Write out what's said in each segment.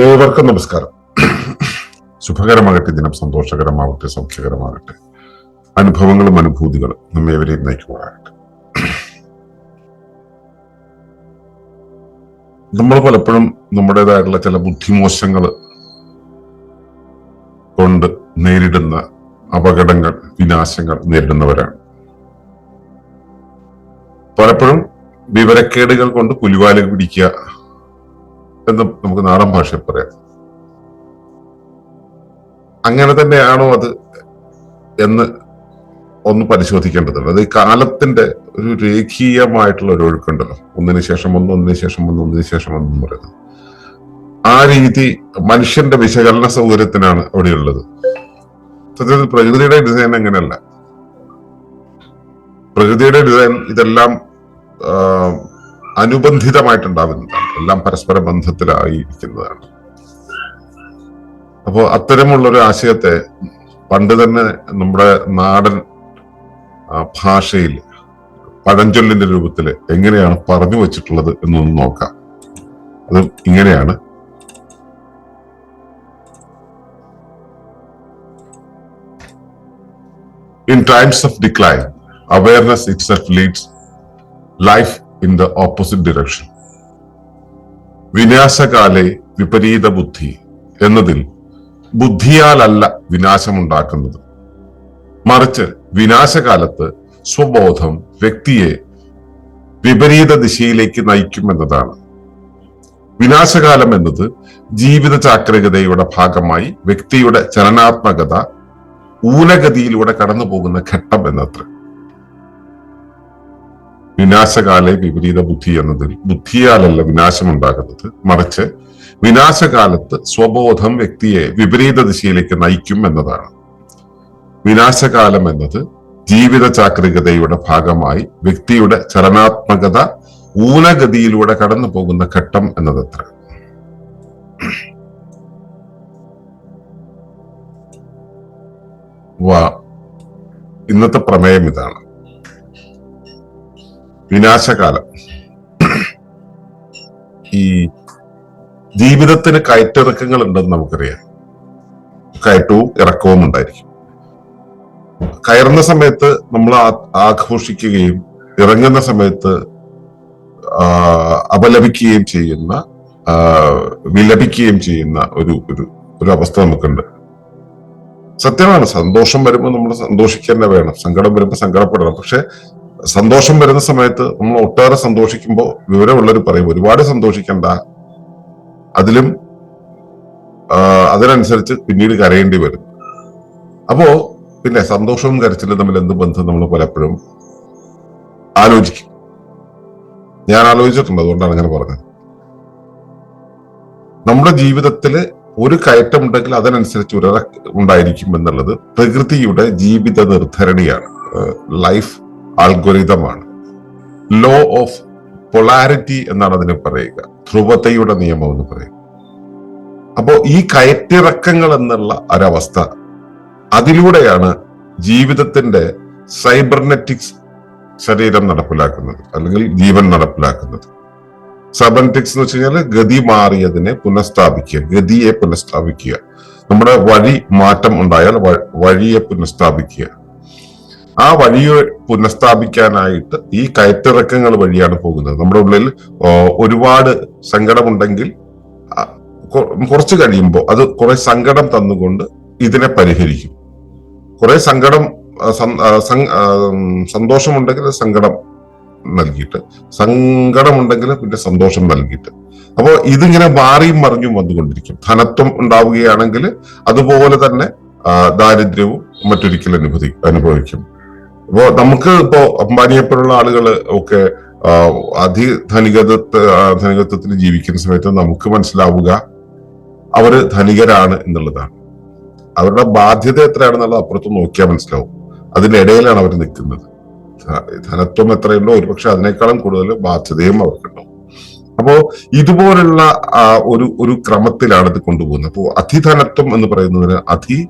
ഏവർക്കും നമസ്കാരം. ശുഭകരമാകട്ടെ ദിനം സന്തോഷകരമാകട്ടെ സൗഖ്യകരമാകട്ടെ. അനുഭവങ്ങളും അനുഭൂതികളും നമ്മെ എവരെയും നയിക്കുവാനാകട്ടെ നമ്മൾ പലപ്പോഴും നമ്മുടേതായിട്ടുള്ള ചില ബുദ്ധിമോശങ്ങൾ കൊണ്ട് നേരിടുന്ന അപകടങ്ങൾ വിനാശങ്ങൾ നേരിടുന്നവരാണ്. പലപ്പോഴും വിവരക്കേടുകൾ കൊണ്ട് പുലിവാല പിടിക്കുക എന്ന് നമുക്ക് നാടൻ ഭാഷയിൽ പറയാം. അങ്ങനെ തന്നെയാണോ അത് എന്ന് ഒന്ന് പരിശോധിക്കേണ്ടതുണ്ട്. അത് ഈ കാലത്തിന്റെ ഒരു രേഖീയമായിട്ടുള്ള ഒരു ഒഴുക്കുണ്ടല്ലോ. ഒന്നിനു ശേഷം ഒന്ന് ഒന്നിനു ശേഷം ഒന്ന് ഒന്നിനു ശേഷം ഒന്നും പറയുന്നത്. ആ രീതി മനുഷ്യന്റെ വിശകലന സൗകര്യത്തിനാണ് അവിടെയുള്ളത്. സത്യത്തിൽ പ്രകൃതിയുടെ ഡിസൈൻ അങ്ങനെയല്ല പ്രകൃതിയുടെ ഡിസൈൻ ഇതെല്ലാം അനുബന്ധിതമായിട്ടുണ്ടാവുന്നതാണ് എല്ലാം പരസ്പര ബന്ധത്തിലായിരിക്കുന്നതാണ് അപ്പോൾ അത്തരമുള്ളൊരു ആശയത്തെ പണ്ട് തന്നെ നമ്മുടെ നാടൻ ഭാഷയിൽ പഴഞ്ചൊല്ലിന്റെ രൂപത്തിൽ എങ്ങനെയാണ് പറഞ്ഞു വച്ചിട്ടുള്ളത് എന്നൊന്ന് നോക്കാം. അത് ഇങ്ങനെയാണ്. In times of decline awareness it's leads life in the opposite direction. വിനാശകാലെ വിപരീത ബുദ്ധി എന്നതിൽ ബുദ്ധിയാലല്ല വിനാശമുണ്ടാക്കുന്നത്. മറിച്ച് വിനാശകാലത്ത് സ്വബോധം വ്യക്തിയെ വിപരീത ദിശയിലേക്ക് നയിക്കുമെന്നതാണ്. വിനാശകാലം എന്നത് ജീവിത ചാക്രികതയുടെ ഭാഗമായി വ്യക്തിയുടെ ചലനാത്മകത ഊനഗതിയിലൂടെ കടന്നു പോകുന്ന ഘട്ടം എന്നത്ര. വിനാശകാലെ വിപരീത ബുദ്ധി എന്നതിൽ ബുദ്ധിയാലല്ല വിനാശം ഉണ്ടാകുന്നത് മറിച്ച് വിനാശകാലത്ത് സ്വബോധം വ്യക്തിയെ വിപരീത ദിശയിലേക്ക് നയിക്കും എന്നതാണ്. വിനാശകാലം എന്നത് ജീവിത ചാക്രികതയുടെ ഭാഗമായി വ്യക്തിയുടെ ചലനാത്മകത ഊനഗതിയിലൂടെ കടന്നു പോകുന്ന ഘട്ടം എന്നതത്ര. ഇന്നത്തെ പ്രമേയം ഇതാണ്. വിനാശകാലം. ഈ ജീവിതത്തിന് കയറ്റിറക്കങ്ങൾ ഉണ്ടെന്ന് നമുക്കറിയാം. കയറ്റവും ഇറക്കവും ഉണ്ടായിരിക്കും. കയറുന്ന സമയത്ത് നമ്മൾ ആഘോഷിക്കുകയും ഇറങ്ങുന്ന സമയത്ത് അപലപിക്കുകയും ചെയ്യുന്ന വിലപിക്കുകയും ചെയ്യുന്ന ഒരു ഒരു ഒരു അവസ്ഥ നമുക്കുണ്ട്. സത്യമാണ് സന്തോഷം വരുമ്പോൾ നമ്മൾ സന്തോഷിക്കുക തന്നെ വേണം. സങ്കടം വരുമ്പോൾ സങ്കടപ്പെടണം. പക്ഷെ സന്തോഷം വരുന്ന സമയത്ത് നമ്മൾ ഒട്ടേറെ സന്തോഷിക്കുമ്പോൾ വിവരമുള്ളവർ പറയും. ഒരുപാട് സന്തോഷിക്കണ്ട. അതിലും അതിനനുസരിച്ച് പിന്നീട് കരയേണ്ടി വരും. അപ്പോ പിന്നെ സന്തോഷവും കരച്ചിലും തമ്മിൽ എന്ത് ബന്ധം നമ്മൾ പലപ്പോഴും ആലോചിക്കും. ഞാൻ ആലോചിച്ചിട്ടുണ്ട് അതുകൊണ്ടാണ് അങ്ങനെ പറഞ്ഞത്. നമ്മുടെ ജീവിതത്തിൽ ഒരു കയറ്റം ഉണ്ടെങ്കിൽ അതിനനുസരിച്ച് ഒരു ഉണ്ടായിരിക്കും എന്നുള്ളത് പ്രകൃതിയുടെ ജീവിത നിർദ്ധരണിയാണ്. ലൈഫ് ആൽഗോരിതമാണ് ലോ ഓഫ് പൊളാരിറ്റി എന്നാണ് അതിന് പറയുക. ധ്രുവതയുടെ നിയമം എന്ന് പറയുക. അപ്പോ ഈ കയറ്റിറക്കങ്ങൾ എന്നുള്ള ഒരവസ്ഥ അതിലൂടെയാണ് ജീവിതത്തിന്റെ സൈബർനെറ്റിക്സ് ശരീരം നടപ്പിലാക്കുന്നത് അല്ലെങ്കിൽ ജീവൻ നടപ്പിലാക്കുന്നത്. സൈബർനെറ്റിക്സ് എന്ന് വെച്ച് കഴിഞ്ഞാൽ ഗതി മാറിയതിനെ പുനഃസ്ഥാപിക്കുക ഗതിയെ പുനഃസ്ഥാപിക്കുക. നമ്മുടെ വഴി മാറ്റം ഉണ്ടായാൽ വഴിയെ പുനഃസ്ഥാപിക്കുക. ആ വഴിയെ പുനഃസ്ഥാപിക്കാനായിട്ട് ഈ കയറ്റിറക്കങ്ങൾ വഴിയാണ് പോകുന്നത്. നമ്മുടെ ഉള്ളിൽ ഒരുപാട് സങ്കടമുണ്ടെങ്കിൽ കുറച്ച് കഴിയുമ്പോൾ അത് കുറെ സങ്കടം തന്നുകൊണ്ട് ഇതിനെ പരിഹരിക്കും. കുറെ സങ്കടം സന്തോഷമുണ്ടെങ്കിൽ സങ്കടം നൽകിയിട്ട് സങ്കടമുണ്ടെങ്കിൽ പിന്നെ സന്തോഷം നൽകിയിട്ട്. അപ്പോൾ ഇതിങ്ങനെ മാറിയും മറിഞ്ഞും വന്നുകൊണ്ടിരിക്കും. ധനത്വം ഉണ്ടാവുകയാണെങ്കിൽ അതുപോലെ തന്നെ ദാരിദ്ര്യവും മറ്റൊരിക്കൽ അനുഭവി അനുഭവിക്കും. അപ്പോ നമുക്ക് ഇപ്പോ അംബാനിയെപ്പോലുള്ള ആളുകൾ ഒക്കെ അതി അതിധനികത ധനികത്വത്തിൽ ജീവിക്കുന്ന സമയത്ത് നമുക്ക് മനസ്സിലാവുക അവർ ധനികരാണ് എന്നുള്ളതാണ്. അവരുടെ ബാധ്യത എത്രയാണെന്നുള്ളത് അപ്പുറത്ത് നോക്കിയാൽ മനസ്സിലാവും. അതിനിടയിലാണ് അവർ നിൽക്കുന്നത്. ധനത്വം എത്രയുണ്ടോ ഒരുപക്ഷെ അതിനേക്കാളും കൂടുതൽ ബാധ്യതയും അവർക്കുണ്ടാവും. അപ്പോ ഇതുപോലുള്ള ഒരു ഒരു ക്രമത്തിലാണ് ഇത് കൊണ്ടുപോകുന്നത്. അപ്പോ അതിധനത്വം എന്ന് പറയുന്നതിന് അതി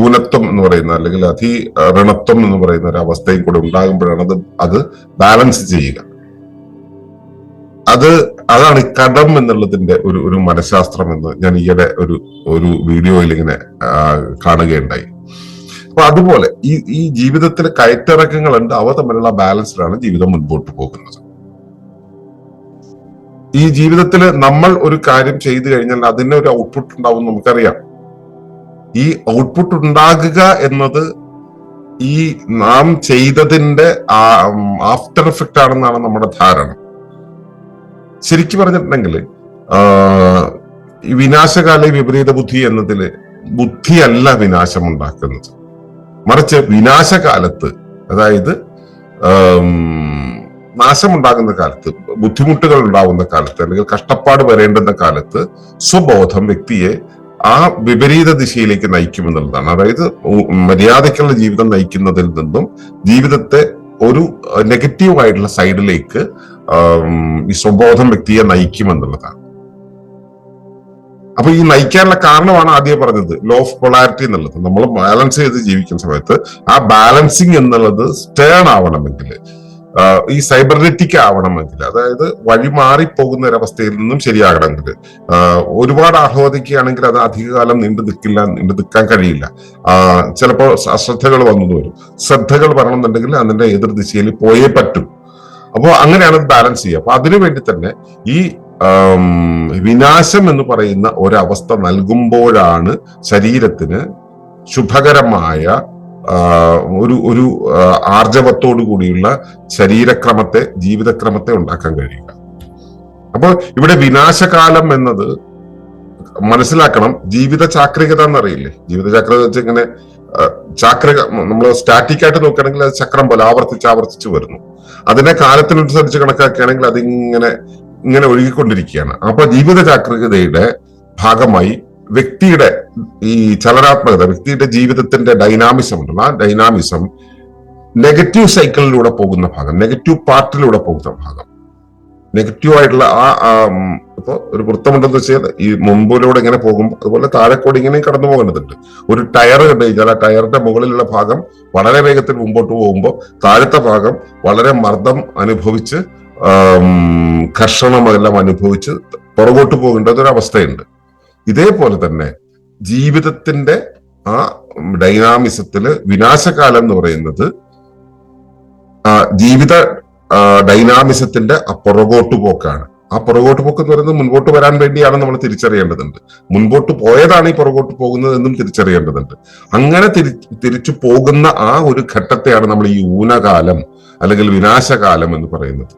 ഊനത്വം എന്ന് പറയുന്ന അല്ലെങ്കിൽ അതി ഋണത്വം എന്ന് പറയുന്ന ഒരു അവസ്ഥയും കൂടെ ഉണ്ടാകുമ്പോഴാണ് അത് അത് ബാലൻസ് ചെയ്യുക. അത് അതാണ് കടം എന്നുള്ളതിന്റെ ഒരു ഒരു മനഃശാസ്ത്രം എന്ന് ഞാൻ ഈയിടെ ഒരു ഒരു വീഡിയോയിൽ ഇങ്ങനെ കാണുകയുണ്ടായി. അപ്പൊ അതുപോലെ ഈ ഈ ജീവിതത്തിലെ കയറ്റിറക്കങ്ങളുണ്ട്. അവ തമ്മിലുള്ള ബാലൻസിലാണ് ജീവിതം മുൻപോട്ട് പോകുന്നത്. ഈ ജീവിതത്തിൽ നമ്മൾ ഒരു കാര്യം ചെയ്തു കഴിഞ്ഞാൽ അതിന് ഒരു ഔട്ട്പുട്ട് ഉണ്ടാവും നമുക്കറിയാം. ഈ ഔട്ട്പുട്ട് ഉണ്ടാകുക എന്നത് ഈ നാം ചെയ്തതിന്റെ ആഫ്റ്റർ എഫക്റ്റ് ആണെന്നാണ് നമ്മുടെ ധാരണ. ശരിക്കും പറഞ്ഞിട്ടുണ്ടെങ്കിൽ വിനാശകാല വിപരീത ബുദ്ധി എന്നതിൽ ബുദ്ധിയല്ല വിനാശം ഉണ്ടാക്കുന്നത് മറിച്ച് വിനാശകാലത്ത് അതായത് നാശമുണ്ടാകുന്ന കാലത്ത് ബുദ്ധിമുട്ടുകൾ ഉണ്ടാവുന്ന കാലത്ത് അല്ലെങ്കിൽ കഷ്ടപ്പാട് വരേണ്ടുന്ന കാലത്ത് സ്വബോധം വ്യക്തിയെ ആ വിപരീത ദിശയിലേക്ക് നയിക്കുമെന്നുള്ളതാണ്. അതായത് മര്യാദയ്ക്കുള്ള ജീവിതം നയിക്കുന്നതിൽ നിന്നും ജീവിതത്തെ ഒരു നെഗറ്റീവ് ആയിട്ടുള്ള സൈഡിലേക്ക് ഈ സ്വബോധം വ്യക്തിയെ നയിക്കുമെന്നുള്ളതാണ്. അപ്പൊ ഈ നയിക്കാനുള്ള കാരണമാണ് ആദ്യം പറഞ്ഞത് ലോ ഓഫ് പൊളാരിറ്റി എന്നുള്ളത്. നമ്മൾ ബാലൻസ് ചെയ്ത് ജീവിക്കുന്ന സമയത്ത് ആ ബാലൻസിങ് എന്നുള്ളത് സ്റ്റേൺ ആവണമെങ്കിൽ ഈ സൈബർനെറ്റിക് ആവണമെങ്കിൽ അതായത് വഴി മാറിപ്പോകുന്ന ഒരവസ്ഥയിൽ നിന്നും ശരിയാകണമെങ്കിൽ ഒരുപാട് ആഹ്ലാദിക്കുകയാണെങ്കിൽ അത് അധികകാലം നീണ്ടു നിൽക്കില്ല നീണ്ടു നിൽക്കാൻ കഴിയില്ല. ചിലപ്പോൾ അശ്രദ്ധകൾ വന്നു വരും. ശ്രദ്ധകൾ വരണമെന്നുണ്ടെങ്കിൽ അതിന്റെ എതിർ ദിശയിൽ പോയേ പറ്റും. അപ്പോൾ അങ്ങനെയാണ് ബാലൻസ് ചെയ്യുക. അപ്പൊ അതിനു വേണ്ടി തന്നെ ഈ വിനാശം എന്ന് പറയുന്ന ഒരവസ്ഥ നൽകുമ്പോഴാണ് ശരീരത്തിന് ശുഭകരമായ ഒരു ഒരു ആർജവത്തോടു കൂടിയുള്ള ശരീരക്രമത്തെ ജീവിതക്രമത്തെ ഉണ്ടാക്കാൻ കഴിയുക. അപ്പോൾ ഇവിടെ വിനാശകാലം എന്നത് മനസ്സിലാക്കണം. ജീവിത ചാക്രികത എന്നറിയില്ലേ? ജീവിത ചാക്രികത വെച്ച് ഇങ്ങനെ ചാക്രിക നമ്മൾ സ്റ്റാറ്റിക് ആയിട്ട് നോക്കുകയാണെങ്കിൽ അത് ചക്രം പോലെ ആവർത്തിച്ച് ആവർത്തിച്ച് വരുന്നു. അതിനെ കാലത്തിനനുസരിച്ച് കണക്കാക്കുകയാണെങ്കിൽ അതിങ്ങനെ ഇങ്ങനെ ഒഴുകിക്കൊണ്ടിരിക്കുകയാണ്. അപ്പൊ ജീവിത ചാക്രികതയുടെ ഭാഗമായി വ്യക്തിയുടെ ഈ ചലനാത്മകത വ്യക്തിയുടെ ജീവിതത്തിന്റെ ഡൈനാമിസം ഉണ്ടല്ലോ. ആ ഡൈനാമിസം നെഗറ്റീവ് സൈക്കിളിലൂടെ പോകുന്ന ഭാഗം നെഗറ്റീവ് പാർട്ടിലൂടെ പോകുന്ന ഭാഗം. നെഗറ്റീവ് ആയിട്ടുള്ള ആ ഇപ്പൊ ഒരു വൃത്തമുണ്ടെന്ന് വെച്ചാൽ ഈ മുമ്പിലൂടെ ഇങ്ങനെ പോകുമ്പോൾ അതുപോലെ താഴെക്കൂടി ഇങ്ങനെ കടന്നു പോകേണ്ടതുണ്ട്. ഒരു ടയർ കണ്ടു കഴിഞ്ഞാൽ ആ ടയറിന്റെ മുകളിലുള്ള ഭാഗം വളരെ വേഗത്തിൽ മുമ്പോട്ട് പോകുമ്പോൾ താഴത്തെ ഭാഗം വളരെ മർദ്ദം അനുഭവിച്ച് ആം, ഘർഷണം എല്ലാം അനുഭവിച്ച് പുറകോട്ട് പോകേണ്ട ഒരു അവസ്ഥയുണ്ട്. ഇതേപോലെ തന്നെ ജീവിതത്തിന്റെ ആ ഡൈനാമിസത്തിൽ വിനാശകാലം എന്ന് പറയുന്നത് ജീവിത ഡൈനാമിസത്തിന്റെ അപ്പുറകോട്ടു പുറകോട്ട് പോക്കാണ് ആ പുറകോട്ട് പോക്ക് എന്ന് പറയുന്നത് മുൻപോട്ട് വരാൻ വേണ്ടിയാണ് നമ്മൾ തിരിച്ചറിയേണ്ടതുണ്ട്. മുൻപോട്ട് പോയതാണ് ഈ പുറകോട്ട് പോകുന്നത് എന്നും തിരിച്ചറിയേണ്ടതുണ്ട്. അങ്ങനെ തിരി തിരിച്ചു പോകുന്ന ആ ഒരു ഘട്ടത്തെയാണ് നമ്മൾ ഈ ഊനകാലം അല്ലെങ്കിൽ വിനാശകാലം എന്ന് പറയുന്നത്.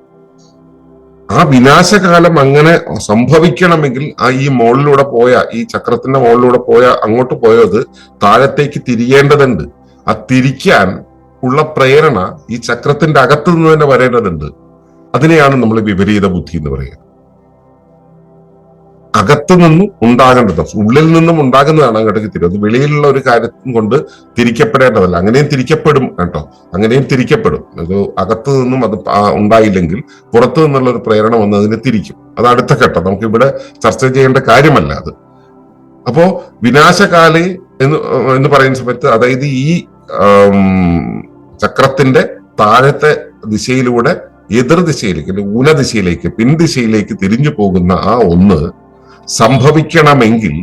ആ വിനാശകാലം അങ്ങനെ സംഭവിക്കണമെങ്കിൽ ആ ഈ മുകളിലൂടെ പോയ ഈ ചക്രത്തിന്റെ മുകളിലൂടെ പോയ അങ്ങോട്ട് പോയത് താഴത്തേക്ക് തിരിയേണ്ടതുണ്ട്. ആ തിരിക്കാൻ ഉള്ള പ്രേരണ ഈ ചക്രത്തിന്റെ അകത്തു നിന്ന് തന്നെ വരേണ്ടതുണ്ട്. അതിനെയാണ് നമ്മൾ വിപരീത ബുദ്ധി എന്ന് പറയുക. അകത്തു നിന്നും ഉണ്ടാകേണ്ടത് ഉള്ളിൽ നിന്നും ഉണ്ടാകുന്നതാണ് അങ്ങോട്ടേക്ക് തിരി അത് വെളിയിലുള്ള ഒരു കാര്യം കൊണ്ട് തിരിക്കപ്പെടേണ്ടതല്ല. അങ്ങനെയും തിരിക്കപ്പെടും കേട്ടോ. അങ്ങനെയും തിരിക്കപ്പെടും. അത് അകത്തു നിന്നും അത് ഉണ്ടായില്ലെങ്കിൽ പുറത്തു നിന്നുള്ള ഒരു പ്രേരണ വന്ന് അതിനെ തിരിക്കും. അത് അടുത്ത ഘട്ടം. നമുക്ക് ഇവിടെ ചർച്ച ചെയ്യേണ്ട കാര്യമല്ല അത്. അപ്പോ വിനാശകാലി എന്ന് എന്ന് പറയുന്ന സമയത്ത് അതായത് ഈ ചക്രത്തിന്റെ താഴത്തെ ദിശയിലൂടെ എതിർ ദിശയിലേക്ക് അല്ലെങ്കിൽ ഊനദിശയിലേക്ക് പിൻദിശയിലേക്ക് തിരിഞ്ഞു പോകുന്ന ആ ഒന്ന് സംഭവിക്കണമെങ്കിൽ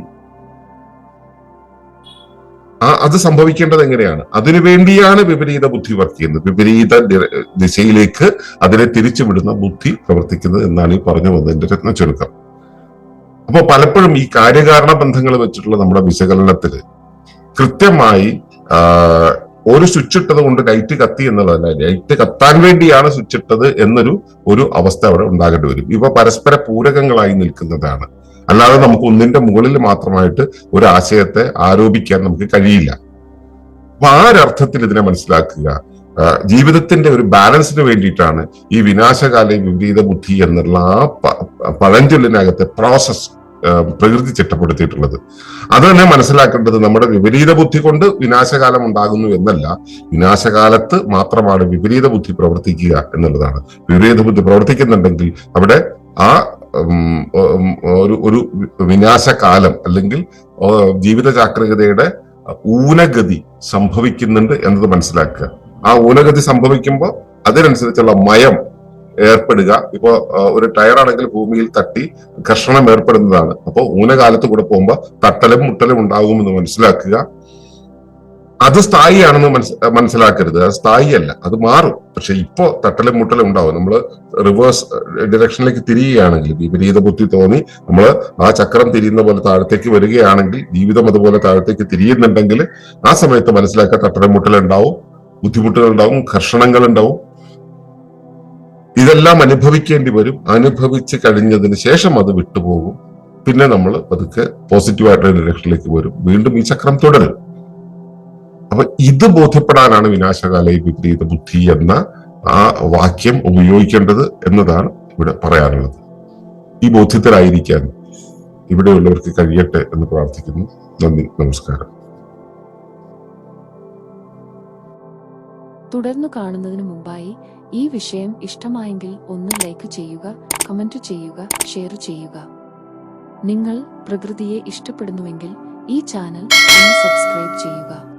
ആ അത് സംഭവിക്കേണ്ടത് എങ്ങനെയാണ്? അതിനു വേണ്ടിയാണ് വിപരീത ബുദ്ധി വർക്ക് ചെയ്യുന്നത്. വിപരീത ദിശയിലേക്ക് അതിനെ തിരിച്ചുവിടുന്ന ബുദ്ധി പ്രവർത്തിക്കുന്നത് എന്നാണ് ഈ പറഞ്ഞു വന്നതിന്റെ രത്ന ചുരുക്കം. അപ്പൊ പലപ്പോഴും ഈ കാര്യകാരണ ബന്ധങ്ങൾ വെച്ചിട്ടുള്ള നമ്മുടെ വിശകലനത്തിൽ കൃത്യമായി ഒരു സ്വിച്ച് ഇട്ടത് കൊണ്ട് ലൈറ്റ് കത്തി എന്നുള്ളതല്ല ലൈറ്റ് കത്താൻ വേണ്ടിയാണ് സ്വിച്ച് ഇട്ടത് എന്നൊരു ഒരു അവസ്ഥ അവിടെ ഉണ്ടാകേണ്ടി വരും. ഇവ പരസ്പര പൂരകങ്ങളായി നിൽക്കുന്നതാണ്. അല്ലാതെ നമുക്ക് ഒന്നിന്റെ മുകളിൽ മാത്രമായിട്ട് ഒരു ആശയത്തെ ആരോപിക്കാൻ നമുക്ക് കഴിയില്ല. അപ്പൊ ആ ഒരർത്ഥത്തിൽ ഇതിനെ മനസ്സിലാക്കുക. ജീവിതത്തിന്റെ ഒരു ബാലൻസിന് വേണ്ടിയിട്ടാണ് ഈ വിനാശകാല വിപരീത ബുദ്ധി എന്നുള്ള ആ പഴഞ്ചൊല്ലിനകത്തെ പ്രോസസ് പ്രകൃതി ചിട്ടപ്പെടുത്തിയിട്ടുള്ളത്. അത് തന്നെ മനസ്സിലാക്കേണ്ടത് നമ്മുടെ വിപരീത ബുദ്ധി കൊണ്ട് വിനാശകാലം ഉണ്ടാകുന്നു എന്നല്ല. വിനാശകാലത്ത് മാത്രമാണ് വിപരീത ബുദ്ധി പ്രവർത്തിക്കുക എന്നുള്ളതാണ്. വിപരീത ബുദ്ധി പ്രവർത്തിക്കുന്നുണ്ടെങ്കിൽ അവിടെ ആ ഒരു ഒരു വിനാശകാലം അല്ലെങ്കിൽ ജീവിതചാക്രികതയുടെ ജീവിത ചാക്രികതയുടെ ഊനഗതി സംഭവിക്കുന്നുണ്ട് എന്നത് മനസ്സിലാക്കുക. ആ ഊനഗതി സംഭവിക്കുമ്പോൾ അതിനനുസരിച്ചുള്ള മയം ഏർപ്പെടുക. ഇപ്പോ ഒരു ടയറാണെങ്കിൽ ഭൂമിയിൽ തട്ടി ഘർഷണം ഏർപ്പെടുന്നതാണ്. അപ്പോൾ ഊനകാലത്ത് കൂടെ പോകുമ്പോൾ തട്ടലും മുട്ടലും ഉണ്ടാകുമെന്ന് മനസ്സിലാക്കുക. അത് സ്ഥായിയാണെന്ന് മനസ് മനസ്സിലാക്കരുത്. അത് സ്ഥായിയല്ല. അത് മാറും. പക്ഷെ ഇപ്പോ തട്ടലും മുട്ടലും ഉണ്ടാവും. നമ്മൾ റിവേഴ്സ് ഡിറക്ഷനിലേക്ക് തിരിയുകയാണെങ്കിൽ വിപരീത ബുദ്ധി തോന്നി നമ്മൾ ആ ചക്രം തിരിയുന്ന പോലെ താഴത്തേക്ക് വരികയാണെങ്കിൽ ജീവിതം അതുപോലെ താഴത്തേക്ക് തിരിയുന്നുണ്ടെങ്കിൽ ആ സമയത്ത് മനസ്സിലാക്കുക തട്ടലും മുട്ടലുണ്ടാവും ബുദ്ധിമുട്ടുകൾ ഉണ്ടാവും ഘർഷണങ്ങൾ ഉണ്ടാവും. ഇതെല്ലാം അനുഭവിക്കേണ്ടി വരും. അനുഭവിച്ച് കഴിഞ്ഞതിന് ശേഷം അത് വിട്ടുപോകും. പിന്നെ നമ്മൾ പതുക്കെ പോസിറ്റീവായിട്ടുള്ള ഡയറക്ഷനിലേക്ക് വരും. വീണ്ടും ഈ ചക്രം തുടരും. അപ്പൊ ഇത് ബോധ്യപ്പെടാനാണ് വിനാശകാല വിപരീത ബുദ്ധി എന്ന ആ വാക്യം ഉപയോഗിക്കേണ്ടത് എന്നതാണ് ഇവിടെ പറയാനുള്ളത്. ഈ ബോധ്യത്തിലായിരിക്കാൻ ഇവിടെയുള്ളവർക്ക് കഴിയട്ടെ എന്ന് പ്രാർത്ഥിക്കുന്നു. നന്ദി നമസ്കാരം. തുടർന്ന് കാണുന്നതിന് മുമ്പായി ഈ വിഷയം ഇഷ്ടമായെങ്കിൽ ഒന്ന് ലൈക്ക് ചെയ്യുക കമന്റ് ചെയ്യുക ഷെയർ ചെയ്യുക. നിങ്ങൾ പ്രകൃതിയെ ഇഷ്ടപ്പെടുന്നുവെങ്കിൽ ഈ ചാനൽ സബ്സ്ക്രൈബ് ചെയ്യുക.